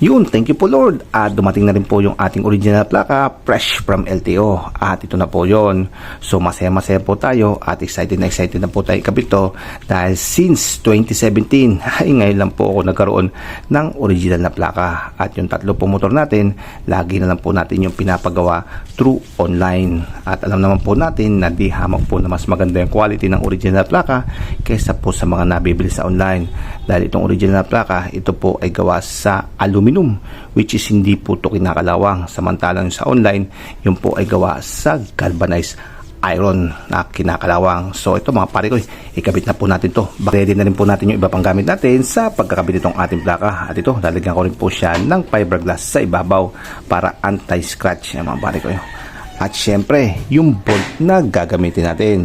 Yun, thank you po Lord. At dumating na rin po yung ating original plaka, fresh from LTO. At ito na po yon. So masaya-masaya po tayo at excited na excited na po tayo ikabito dahil since 2017 ay ngayon lang po ako nagkaroon ng original na plaka. At yung tatlo po motor natin, lagi na lang po natin yung pinapagawa through online. At alam naman po natin na di hamak po na mas maganda yung quality ng original plaka kaysa po sa mga nabibili sa online. Dahil itong original na plaka, ito po ay gawa sa aluminum which is hindi po ito kinakalawang. Samantalang sa online, yun po ay gawa sa galvanized iron na kinakalawang. So ito mga pare ko, ikabit na po natin to. Ready na rin po natin yung iba pang gamit natin sa pagkakabit itong ating plaka. At ito, lalagyan ko rin po siya ng fiberglass sa ibabaw para anti-scratch. Yan mga pare ko. At syempre, yung bolt na gagamitin natin.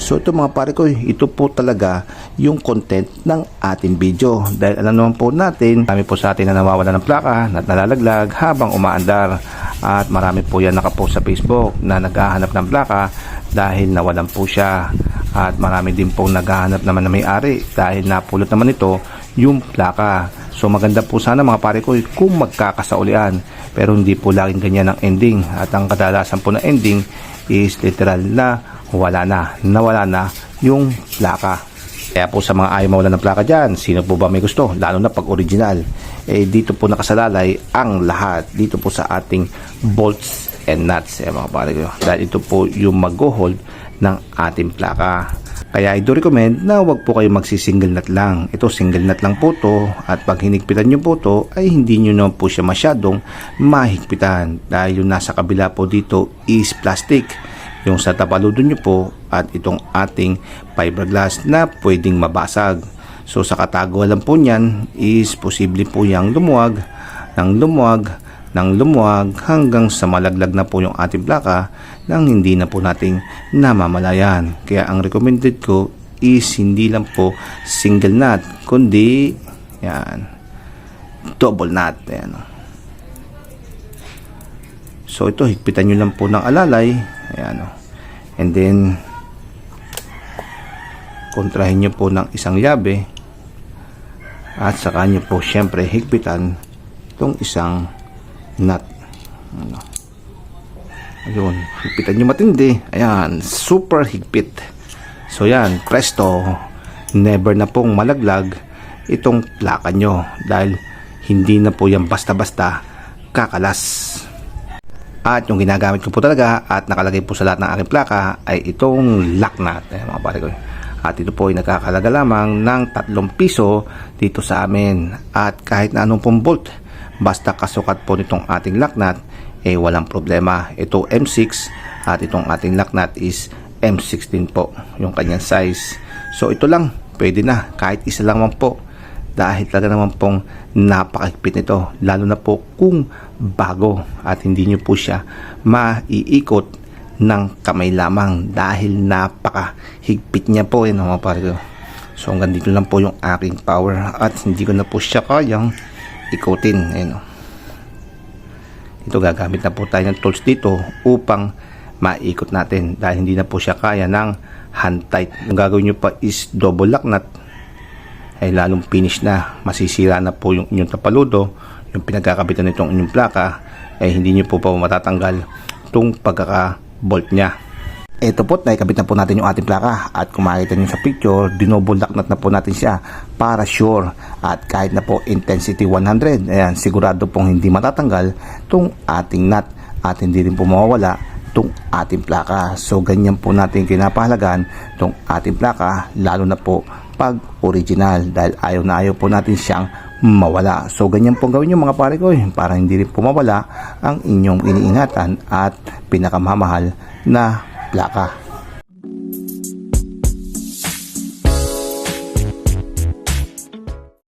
So ito mga pare ko, ito po talaga yung content ng ating video. Dahil alam naman po natin, kami po sa atin na nawawala ng plaka at nalalaglag habang umaandar. At marami po yan nakapost sa Facebook na naghahanap ng plaka dahil nawalan po siya. At marami din pong naghahanap naman na may-ari dahil napulot naman ito yung plaka. So maganda po sana mga pare ko kung magkakasaulian. Pero hindi po laging ganyan ang ending. At ang kadalasan po na ending is literal na wala na. Nawala na yung plaka. Kaya po sa mga ayaw mawala ng plaka dyan, sino po ba may gusto? Lalo na pag original. Eh dito po nakasalalay ang lahat. Dito po sa ating bolts and nuts. Eh mga pare ko. Dahil ito po yung mag-hold ng ating plaka. Kaya I do recommend na wag po kayo magsi-single nut lang. Ito single nut lang po to at pag hinigpitan nyo po to ay hindi nyo naman po siya masyadong mahigpitan dahil yung nasa kabila po dito is plastic. Yung sa tapaludo nyo po at itong ating fiberglass na pwedeng mabasag. So sa kataguan lang po niyan is posible po yang lumuwag ng lumuwag ng lumuwag hanggang sa malaglag na po yung ating plaka nang hindi na po nating namamalayan. Kaya ang recommended ko is hindi lang po single nut, kundi yan, double nut. Yan. So ito, higpitan nyo lang po ng alalay. Ayan. oh. And then, kontrahin nyo po ng isang yabe. At saka nyo po syempre higpitan itong isang nut. Ano. Ayun, higpitan nyo matindi. Ayan, super higpit. So yan, presto, never na pong malaglag itong plaka nyo dahil hindi na po yan basta-basta kakalas. At yung ginagamit ko po talaga at nakalagay po sa lahat ng aking plaka ay itong lock nut. Ayan mga pare ko. At ito po ay nagkakalaga lamang ng 3 piso dito sa amin. At kahit na anong pong bolt, basta kasukat po nitong ating lock nut, eh walang problema. Ito M6 at itong ating lock nut is M16 po, yung kanyang size. So ito lang, pwede na, kahit isa lang man po. Dahil talaga naman pong napakahigpit nito, lalo na po kung bago at hindi nyo po siya maiikot ng kamay lamang dahil napakahigpit niya po yun mga pare. So hanggang dito lang po yung aking power at hindi ko na po siya kayang ikutin. Ayun, oh. Ito gagamit na po tayo ng tools dito upang maikot natin dahil hindi na po siya kaya ng hand tight. Ang gagawin nyo pa is double lock nut ay lalong finish na. Masisira na po yung inyong tapaludo, yung pinagkakabitan nitong inyong plaka ay hindi nyo po pa matatanggal itong pagkaka-bolt niya. Ito po, naikabit na po natin yung ating plaka at kung makikita nyo sa picture, nut na po natin siya para sure at kahit na po intensity 100, ayan, sigurado pong hindi matatanggal itong ating nut at hindi rin po mawawala itong ating plaka. So ganyan po natin kinapahalagan itong ating plaka lalo na po pag original dahil ayaw na ayaw po natin siyang mawala. So ganyan po gawin nyo mga pare ko para hindi rin po mawala ang inyong iniingatan at pinakamamahal na plaka.